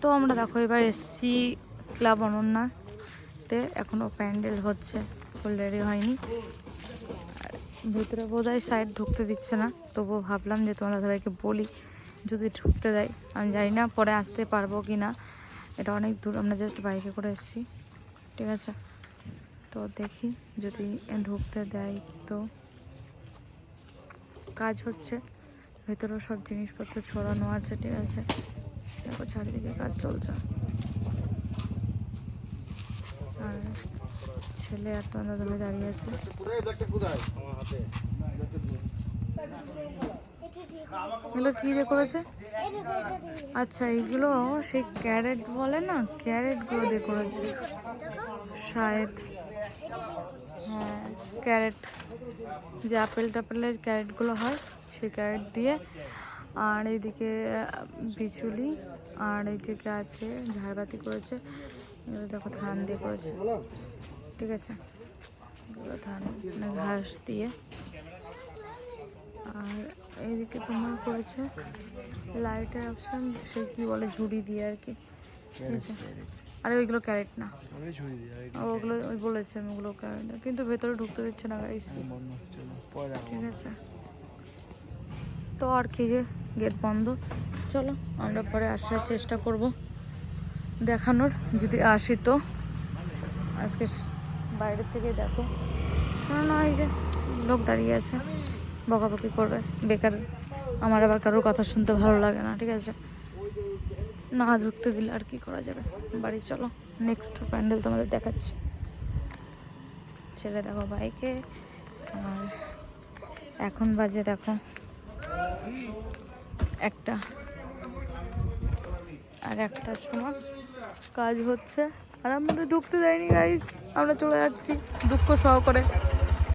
তো আমরা দেখো, এবার এসছি ক্লাব অনন্যাতে। এখনও প্যান্ডেল হচ্ছে ফুল রেডি হয়নি। ভেতরে বোধহয় সাইড ঢুকতে দিচ্ছে না। তবুও ভাবলাম যে তোমার দাদাভাইকে বলি, যদি ঢুকতে দেয়। আমি জানি না পরে আসতে পারব কি না এটা অনেক দূর, আমরা জাস্ট বাইকে করে এসেছি। ঠিক আছে? তো দেখি, যদি ঢুকতে দেয় তো। কাজ হচ্ছে। ভেতরেও সব জিনিসপত্র ছড়ানো আছে, ঠিক আছে? দেখো চারিদিকে কাজ চলছে। আর ছেলে আর তোমার দাদাভাই দাঁড়িয়ে আছে। এগুলো কি দিয়ে করেছে? আচ্ছা এইগুলো সেই ক্যারেট বলে না? ক্যারেটগুলো দিয়ে করেছে। শায়দ। হ্যাঁ ক্যারেট। যে আপেল টাপেলের ক্যারেটগুলো হয়, সেই ক্যারেট দিয়ে আর এইদিকে বিচুলি আর এইদিকে আছে ঝাড়বাতি করেছে এগুলো দেখো ধান দিয়ে করেছে। ঠিক আছে? এগুলো ধান মানে ঘাস দিয়ে। আর এইদিকে তোমার করেছে লাইটের অপশন সে কি বলে ঝুড়ি দিয়ে আর কি। ঠিক আছে? আরে ওইগুলো ক্যারেট না। ওগুলো ওই বলেছে আমি ওগুলো ক্যারেট না। কিন্তু ভেতরে ঢুকতে দিচ্ছে না গাইস ঠিক আছে? তো আর কি যে গেট বন্ধ। চলো, আমরা পরে আসার চেষ্টা করব দেখানোর, যদি আসি তো। আজকে বাইরে থেকে দেখো। না এই যে লোক দাঁড়িয়ে আছে, বকাবকি করবে। বেকার, আমার আবার কারোর কথা শুনতে ভালো লাগে না, ঠিক আছে? না ঢুকতে দিলে আর কি করা যাবে? বাড়ি চলো নেক্সট প্যান্ডেল তোমাদের দেখাচ্ছি। ছেলে দেখো বাইকে, আর এখন বাজে দেখো একটা। আর একটা সময় কাজ হচ্ছে। আর আমাদের ঢুকতে দেয়নি গাইস আমরা চলে যাচ্ছি দুঃখ সহকারে।